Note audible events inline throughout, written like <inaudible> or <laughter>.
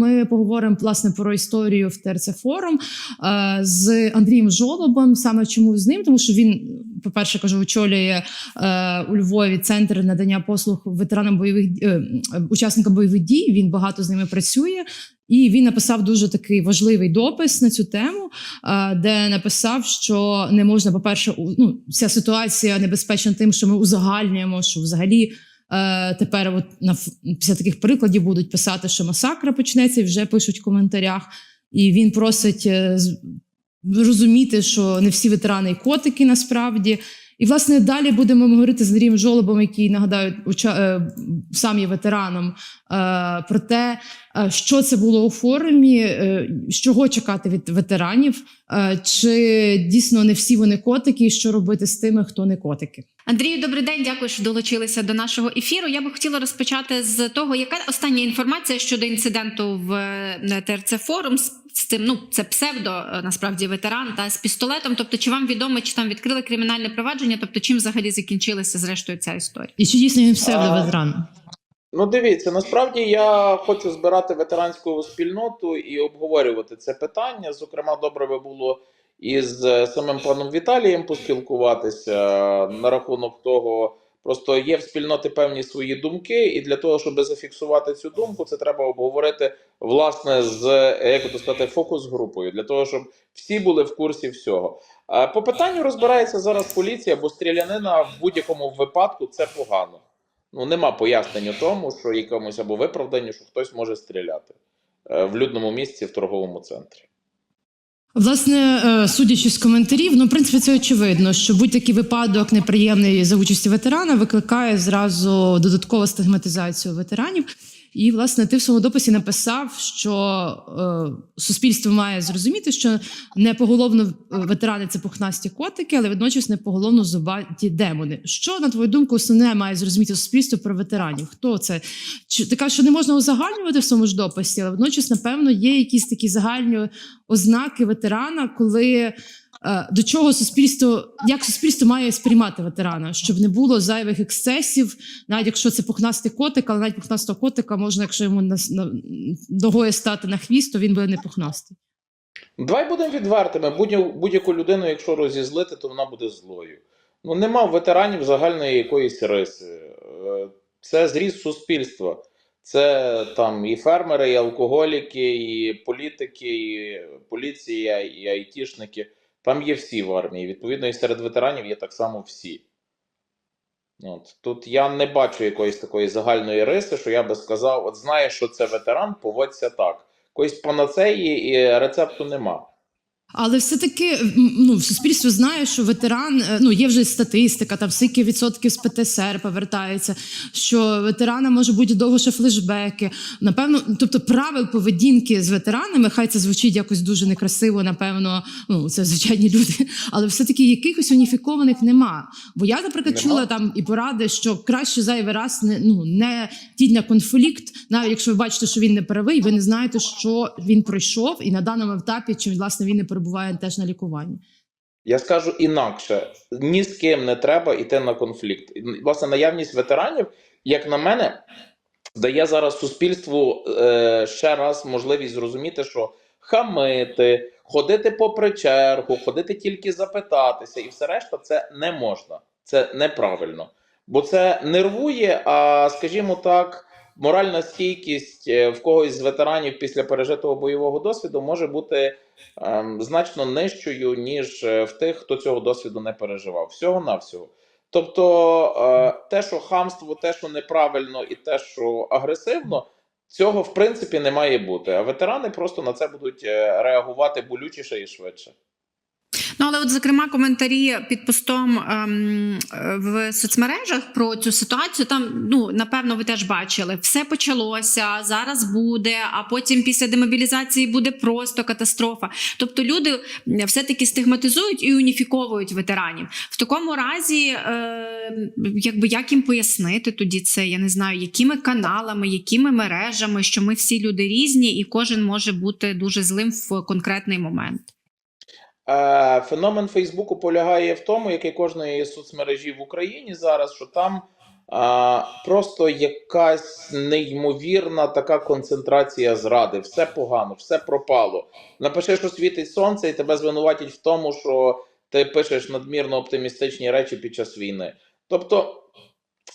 Ми поговоримо власне про історію в ТРЦ форум е, з Андрієм Жолобом. Саме чому з ним? Тому що він, по-перше, кажу, очолює е, у Львові центр надання послуг ветеранам бойових е, учасникам бойових дій. Він багато з ними працює. І він написав дуже такий важливий допис на цю тему, де написав, що не можна, по-перше, у- ну, ця ситуація небезпечна тим, що ми узагальнюємо, що взагалі тепер, от на після таких прикладів будуть писати, що масакра почнеться, і вже пишуть в коментарях. І він просить е, розуміти, що не всі ветерани і котики насправді. І власне далі будемо говорити з Андрієм Жолобом, який нагадаю, е, сам є ветераном, е, про те, е, що це було у форумі, чого чекати від ветеранів, чи дійсно не всі вони котики, і що робити з тими, хто не котики. Андрію, добрий день. Дякую, що долучилися до нашого ефіру. Я би хотіла розпочати з того, яка остання інформація щодо інциденту в ТРЦ Форум з, цим. Ну це псевдо е, насправді ветеран та з пістолетом. Тобто, чи вам відомо, чи там відкрили кримінальне провадження? Тобто, чим взагалі закінчилася зрештою ця історія? І чи дійсно він псевдо А, ветеран? Ну, дивіться, насправді я хочу збирати ветеранську спільноту і обговорювати це питання. Зокрема, добре би було із е, самим паном Віталієм поспілкуватися на рахунок того. Просто є в спільноти певні свої думки, і для того, щоб зафіксувати цю думку, це треба обговорити власне з як то сказати, фокус-групою, для того, щоб всі були в курсі всього. По питанню розбирається зараз поліція, бо стрілянина в будь-якому випадку це погано. Ну, нема пояснення тому, що якомусь або виправданню, що хтось може стріляти е, в людному місці в торговому центрі. Власне, е, судячи з коментарів, ну в принципі це очевидно, що будь-який випадок неприємний за участі ветерана викликає зразу додаткову стигматизацію ветеранів. І, власне, ти в своєму дописі написав, що е, суспільство має зрозуміти, що не поголовно е, ветерани це пухнасті котики, але водночас не поголовно зубаті демони. Що, на твою думку, основне має зрозуміти суспільство про ветеранів? Хто це? Чи кажеш, що не можна узагальнювати в своєму ж дописі, але водночас, напевно, є якісь такі загальні ознаки ветерана, коли до чого суспільство, як суспільство має сприймати ветерана, щоб не було зайвих ексцесів, навіть якщо це пухнастий котик, але навіть пухнастого котика можна, якщо йому на, на ногою стати на хвіст, то він буде не пухнастий. Давай будемо відвертими. Будь- Будь-яку людину, якщо розізлити, то вона буде злою. Ну, нема в ветеранів загальної якоїсь риси. Е, Це зріст суспільства. Це там і фермери, і алкоголіки, і політики, і поліція, і айтішники. Там є всі в армії. Відповідно, і серед ветеранів є так само всі. От. Тут я не бачу якоїсь такої загальної риси, що я би сказав: от знаєш, що це ветеран, поводься так. Якоїсь панацеї і рецепту нема. Але все-таки ну, суспільство знає, що ветеран, е, ну є вже статистика, там скільки відсотків з ПТСР повертається, що ветерана може бути довго ще флешбеки. Напевно, тобто правил поведінки з ветеранами, хай це звучить якось дуже некрасиво, напевно, ну це звичайні люди, <laughs> але все-таки якихось уніфікованих нема. Бо я, наприклад, Нема. чула там і поради, що краще зайвий раз не ну не йдіть на конфлікт, навіть якщо ви бачите, що він не правий, ви не знаєте, що він пройшов, і на даному етапі, чи власне він не перебуває теж на лікуванні. Я скажу інакше: ні з ким не треба йти на конфлікт. Власне, наявність ветеранів, як на мене, дає зараз суспільству е, ще раз можливість зрозуміти, що хамити, ходити попри чергу, ходити тільки запитатися, і все решта це не можна. Це неправильно. Бо це нервує, а скажімо так. Моральна стійкість е, в когось з ветеранів після пережитого бойового досвіду може бути ем, значно нижчою, ніж е, в тих, хто цього досвіду не переживав. Всього навсього. Тобто, е, те, що хамство, те, що неправильно, і те, що агресивно, цього в принципі не має бути. А ветерани просто на це будуть е, реагувати болючіше і швидше. Ну але, от, зокрема, коментарі під постом ем, в соцмережах про цю ситуацію. Там ну напевно ви теж бачили, все почалося, зараз буде, а потім після демобілізації буде просто катастрофа. Тобто люди все-таки стигматизують і уніфіковують ветеранів. В такому разі, е, якби як їм пояснити тоді це, я не знаю, якими каналами, якими мережами, що ми всі люди різні, і кожен може бути дуже злим в конкретний момент. Е, Феномен Фейсбуку полягає в тому, як і кожної соцмережі в Україні зараз, що там а, просто якась неймовірна така концентрація зради. Все погано, все пропало. Напиши, що світить сонце, і тебе звинуватять в тому, що ти пишеш надмірно оптимістичні речі під час війни. Тобто,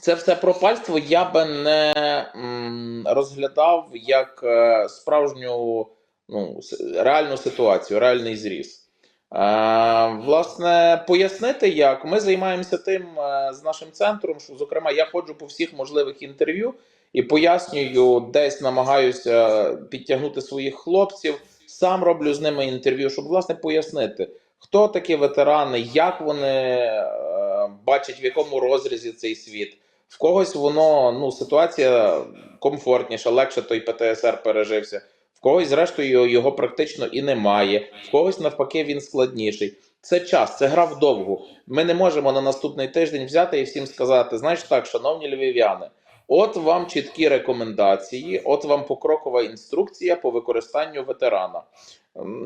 це все пропальство я би не м, розглядав як е, справжню ну, реальну ситуацію, реальний зріз. Е, власне, пояснити, як ми займаємося тим е, з нашим центром, що, зокрема, я ходжу по всіх можливих інтерв'ю і пояснюю, десь намагаюся підтягнути своїх хлопців, сам роблю з ними інтерв'ю, щоб власне пояснити, хто такі ветерани, як вони е, бачать, в якому розрізі цей світ. В когось воно ну ситуація комфортніша, легше той ПТСР пережився. В когось, зрештою, його практично і немає, в когось навпаки він складніший. Це час, це гра вдовгу. Ми не можемо на наступний тиждень взяти і всім сказати: знаєш так, шановні львів'яни, от вам чіткі рекомендації, от вам покрокова інструкція по використанню ветерана.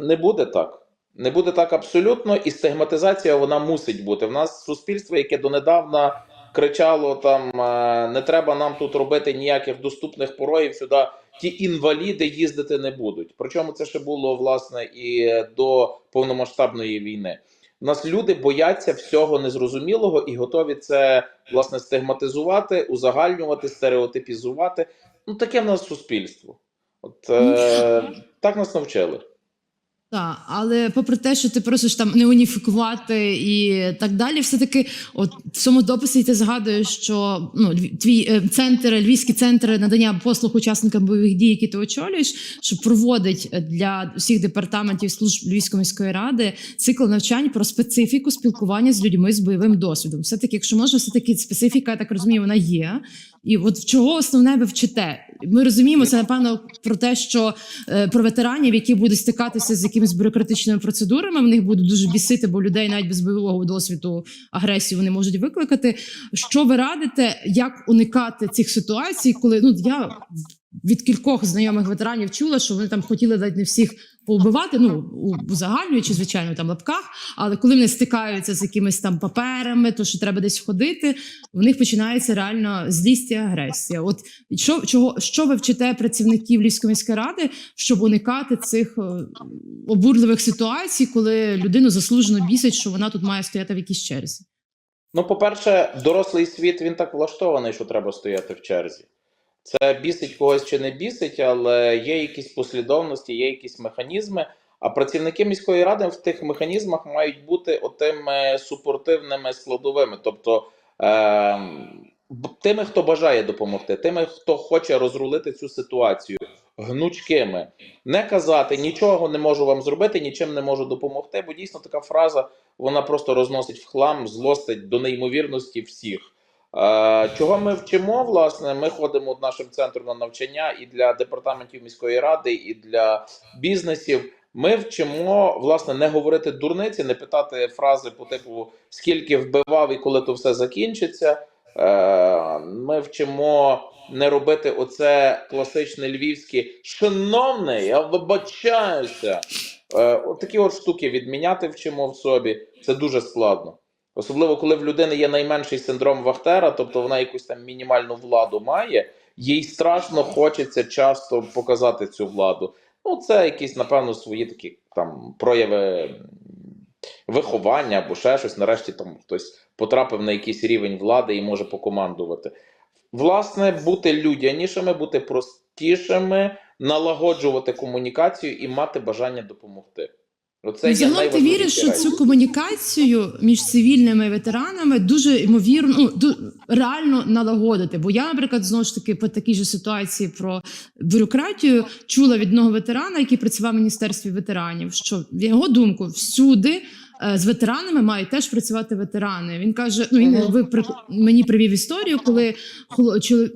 Не буде так. Не буде так абсолютно, і стигматизація вона мусить бути. В нас суспільство, яке донедавна кричало: там е, не треба нам тут робити ніяких доступних пороїв сюди. Ті інваліди їздити не будуть. Причому це ще було власне і до повномасштабної війни. У нас люди бояться всього незрозумілого і готові це власне стигматизувати, узагальнювати, стереотипізувати. Ну таке в нас суспільство. От е, так нас навчили. Так, але попри те, що ти просиш там не уніфікувати і так далі, все-таки, от в цьому дописі ти згадуєш, що ну твій е, центр, львівський центр надання послуг учасникам бойових дій, які ти очолюєш, що проводить для усіх департаментів служб Львівської міської ради цикл навчань про специфіку спілкування з людьми з бойовим досвідом. Все таки, якщо можна, все таки специфіка, я так розумію, вона є. І от чого основне ви вчите? Ми розуміємо це напевно про те, що е, про ветеранів, які будуть стикатися з якимись бюрократичними процедурами, в них будуть дуже бісити, бо людей навіть без бойового досвіду агресію вони можуть викликати. Що ви радите, як уникати цих ситуацій, коли ну я від кількох знайомих ветеранів чула, що вони там хотіли навіть не всіх повбивати, ну у- узагальнюючи, звичайно, там лапках, але коли вони стикаються з якимись там паперами, то що треба десь ходити, в них починається реально злість і агресія. От що, чого, що ви вчите працівників Львівської міської ради, щоб уникати цих е, обурливих ситуацій, коли людину заслужено бісить, що вона тут має стояти в якійсь черзі? Ну, по-перше, дорослий світ він так влаштований, що треба стояти в черзі. Це бісить когось чи не бісить, але є якісь послідовності, є якісь механізми. А працівники міської ради в тих механізмах мають бути отими супортивними складовими, тобто б- тими, хто бажає допомогти, тими, хто хоче розрулити цю ситуацію, гнучкими. Не казати нічого не можу вам зробити, нічим не можу допомогти, бо дійсно така фраза вона просто розносить в хлам, злостить до неймовірності всіх. Е, чого ми вчимо? Власне, ми ходимо нашим центром на навчання і для департаментів міської ради, і для бізнесів. Ми вчимо власне не говорити дурниці, не питати фрази по типу скільки вбивав і коли то все закінчиться. Е, Ми вчимо не робити оце класичне львівське шановне, я вибачаюся. Е, от такі от штуки відміняти вчимо в собі. Це дуже складно. Особливо, коли в людини є найменший синдром Вахтера, тобто вона якусь там мінімальну владу має, їй страшно хочеться часто показати цю владу. Ну, це якісь, напевно, свої такі там прояви виховання або ще щось. Нарешті там хтось потрапив на якийсь рівень влади і може покомандувати. Власне, бути людянішими, бути простішими, налагоджувати комунікацію і мати бажання допомогти. Оце є Загалом ти віриш, що цю комунікацію між цивільними ветеранами дуже ймовірно ну, ду- реально налагодити. Бо я, наприклад, знову ж таки по такій же ситуації про бюрократію чула від одного ветерана, який працював в міністерстві ветеранів, що в його думку всюди. Е, З ветеранами мають теж працювати ветерани. Він каже: ну він ви при мені привів історію, коли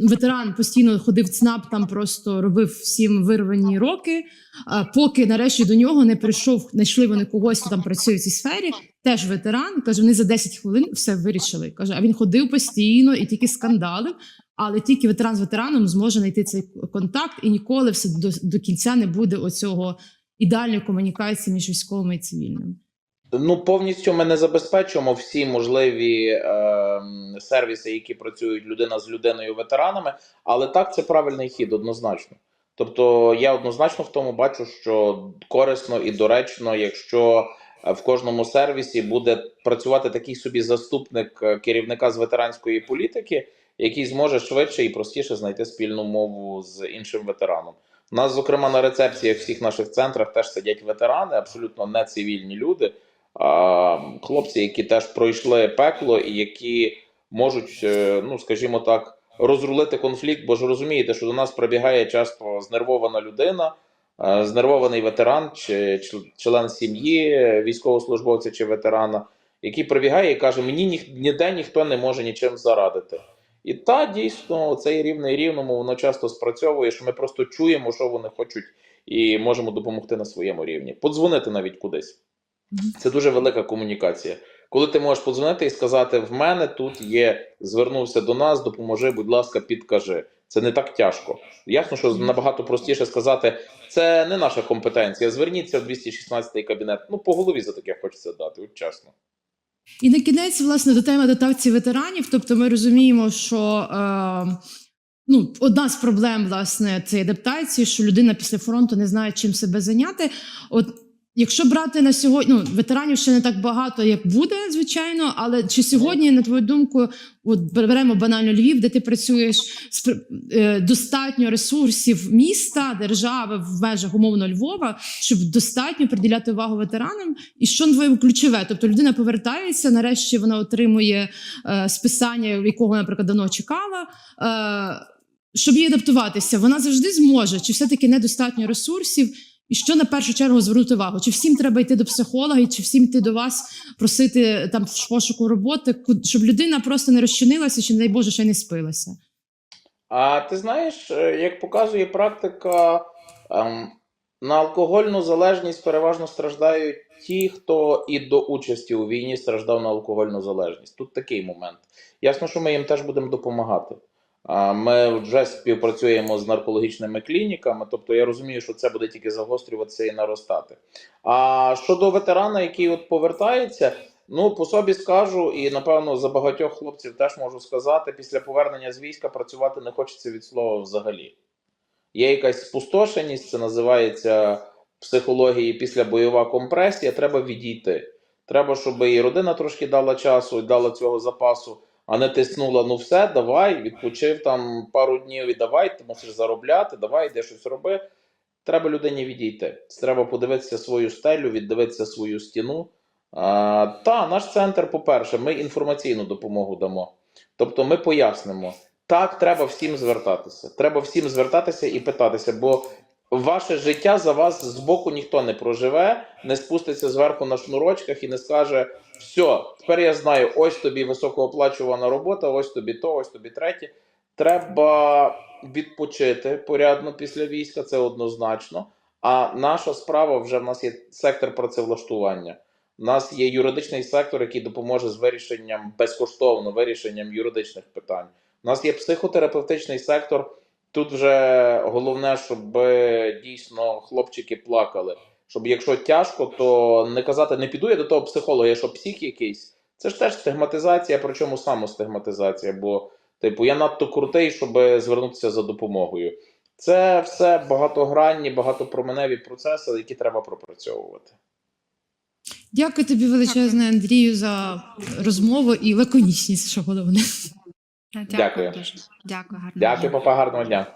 ветеран постійно ходив ЦНАП, там просто робив всім вирвані роки. А поки нарешті до нього не прийшов, знайшли вони когось, хто там працює в цій сфері. Теж ветеран каже, вони за 10 хвилин все вирішили. Каже, а він ходив постійно і тільки скандалив. Але тільки ветеран з ветераном зможе знайти цей контакт, і ніколи все до, до кінця не буде оцього ідеальної комунікації між військовими і цивільними. Ну, повністю ми не забезпечуємо всі можливі е, сервіси, які працюють людина з людиною ветеранами, але так це правильний хід, однозначно. Тобто я однозначно в тому бачу, що корисно і доречно, якщо е, в кожному сервісі буде працювати такий собі заступник е, керівника з ветеранської політики, який зможе швидше і простіше знайти спільну мову з іншим ветераном. У нас, зокрема, на рецепціях всіх наших центрах теж сидять ветерани, абсолютно не цивільні люди, хлопці, які теж пройшли пекло і які можуть, е, ну скажімо так, розрулити конфлікт, бо ж розумієте, що до нас прибігає часто знервована людина, е, знервований ветеран чи член сім'ї, військовослужбовця чи ветерана, який прибігає і каже: Мені ніх- ніде ніхто не може нічим зарадити. І та дійсно цей рівний рівному воно часто спрацьовує, що ми просто чуємо, що вони хочуть, і можемо допомогти на своєму рівні. Подзвонити навіть кудись. Це дуже велика комунікація. Коли ти можеш подзвонити і сказати: в мене тут є, звернувся до нас, допоможи, будь ласка, підкажи. Це не так тяжко. Ясно, що набагато простіше сказати, це не наша компетенція. Зверніться в 216-й кабінет. Ну, по голові за таке хочеться дати, от чесно. І на кінець, власне, до теми адаптації ветеранів. Тобто, ми розуміємо, що е, ну, одна з проблем власне цієї адаптації, що людина після фронту не знає, чим себе зайняти. От якщо брати на сьогодні, ну ветеранів ще не так багато, як буде, звичайно, але чи сьогодні, на твою думку, от беремо банально Львів, де ти працюєш е, достатньо ресурсів міста, держави в межах умовно Львова, щоб достатньо приділяти увагу ветеранам, і що твоє ключове? Тобто людина повертається, нарешті вона отримує е, списання, якого, наприклад, давно чекала. Е, щоб їй адаптуватися, вона завжди зможе, чи все-таки недостатньо ресурсів, і що на першу чергу звернути увагу? Чи всім треба йти до психолога, чи всім йти до вас просити там в пошуку роботи, щоб людина просто не розчинилася, чи, не дай Боже, ще не спилася? А ти знаєш, е, як показує практика, ем, на алкогольну залежність переважно страждають ті, хто і до участі у війні страждав на алкогольну залежність. Тут такий момент. Ясно, що ми їм теж будемо допомагати. Ми вже співпрацюємо з наркологічними клініками, тобто я розумію, що це буде тільки загострюватися і наростати. А щодо ветерана, який от повертається, ну по собі скажу, і напевно за багатьох хлопців теж можу сказати, після повернення з війська працювати не хочеться від слова взагалі. Є якась спустошеність, це називається в психології післябойова компресія. Треба відійти. Треба, щоб і родина трошки дала часу, і дала цього запасу, а не тиснула: ну все, давай, відпочив там пару днів і давай, ти мусиш заробляти, давай, йди щось роби. Треба людині відійти. Треба подивитися свою стелю, віддивитися свою стіну. А, та, наш центр, по-перше, ми інформаційну допомогу дамо. Тобто ми пояснимо. Так, треба всім звертатися. Треба всім звертатися і питатися, бо ваше життя за вас збоку ніхто не проживе, не спуститься зверху на шнурочках і не скаже: все, тепер я знаю, ось тобі високооплачувана робота, ось тобі то, ось тобі третє. Треба відпочити порядно після війська, це однозначно. А наша справа вже в нас є сектор працевлаштування. У нас є юридичний сектор, який допоможе з вирішенням безкоштовно вирішенням юридичних питань. У нас є психотерапевтичний сектор. Тут вже головне, щоб е, дійсно хлопчики плакали. Щоб якщо тяжко, то не казати, не піду я до того психолога, я що псих якийсь. Це ж теж стигматизація, причому самостигматизація. Бо, типу, я надто крутий, щоб звернутися за допомогою. Це все багатогранні, багатопроменеві процеси, які треба пропрацьовувати. Дякую тобі величезне, Андрію, за розмову і лаконічність, що головне. Дякую. Дякую. Дякую. Дякую, папа, гарного дня.